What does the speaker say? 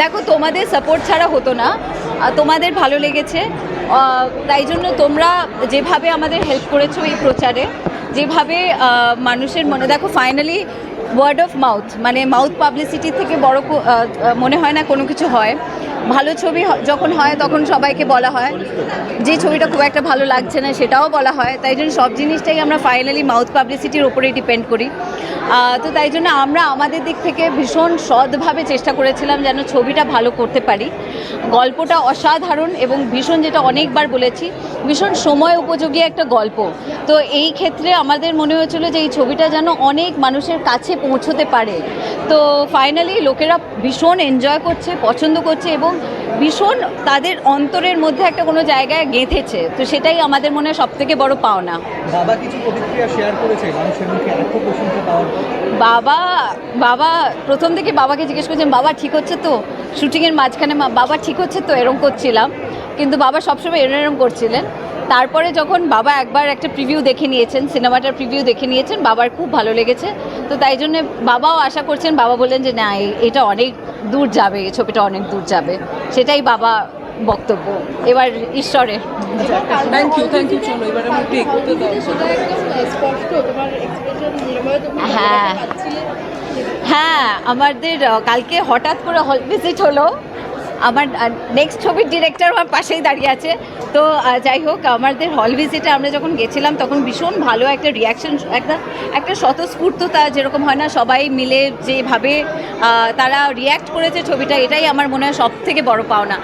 দেখো, তোমাদের সাপোর্ট ছাড়া হতো না। তোমাদের ভালো লেগেছে। তাই জন্য তোমরা যেভাবে আমাদের হেল্প করেছ এই প্রচারে, যেভাবে মানুষের মনে, দেখো ফাইনালি ওয়ার্ড অফ মাউথ মানে মাউথ পাবলিসিটি থেকে বড় মনে হয় না কোনো কিছু হয়। ভালো ছবি যখন হয় তখন সবাইকে বলা হয়। যে ছবিটা খুব একটা ভালো লাগছে না সেটাও বলা হয়। তাই জন্য সব জিনিসটাই আমরা ফাইনালি মাউথ পাবলিসিটির ওপরেই ডিপেন্ড করি। তো তাই জন্য আমরা আমাদের দিক থেকে ভীষণ সৎভাবে চেষ্টা করেছিলাম যেন ছবিটা ভালো করতে পারি। গল্পটা অসাধারণ এবং ভীষণ যেটা অনেকবার বলেছি, ভীষণ সময় উপযোগী একটা গল্প। তো এই ক্ষেত্রে আমাদের মনে হয়েছিল যে এই ছবিটা যেন অনেক মানুষের কাছে পৌঁছতে পারে। তো ফাইনালি লোকেরা ভীষণ এনজয় করছে, পছন্দ করছে এবং ভীষণ তাদের অন্তরের মধ্যে একটা কোনো জায়গায় গেঁথেছে। তো সেটাই আমাদের মনে হয় সবথেকে বড় পাওনা। বাবা কিছু প্রতিক্রিয়া শেয়ার করেছে মানুষের মুখে? এত প্রশংসা পাওয়ার বাবা বাবা প্রথম থেকে বাবাকে জিজ্ঞেস করছেন বাবা ঠিক হচ্ছে তো? শুটিংয়ের মাঝখানে বাবা ঠিক হচ্ছে তো? এরম করছিলাম। কিন্তু বাবা সবসময় এরম এরম করছিলেন। তারপরে যখন বাবা একবার একটা প্রিভিউ দেখে নিয়েছেন সিনেমাটার প্রিভিউ দেখে নিয়েছেন বাবার খুব ভালো লেগেছে। তো তাই জন্য বাবাও আশা করছেন বাবা বললেন যে না এটা অনেক দূর যাবে এই ছবিটা অনেক দূর যাবে। সেটাই বাবা বক্তব্য। এবার ঈশ্বরের। থ্যাংক ইউ থ্যাংক ইউ চলো এবার হ্যাঁ। হ্যাঁ আমাদের কালকে হঠাৎ করে হল ভিজিট হলো। আমার নেক্সট ছবির ডিরেক্টর আমার পাশেই দাঁড়িয়ে আছে। তো যাই হোক, আমাদের হল ভিজিটে আমরা যখন গেছিলাম, তখন ভীষণ ভালো একটা রিয়াকশন একটা একটা স্বতঃস্ফূর্ততা যেরকম হয় না, সবাই মিলে যেভাবে তারা রিয়্যাক্ট করেছে ছবিটা, এটাই আমার মনে হয় সব থেকে বড় পাওনা।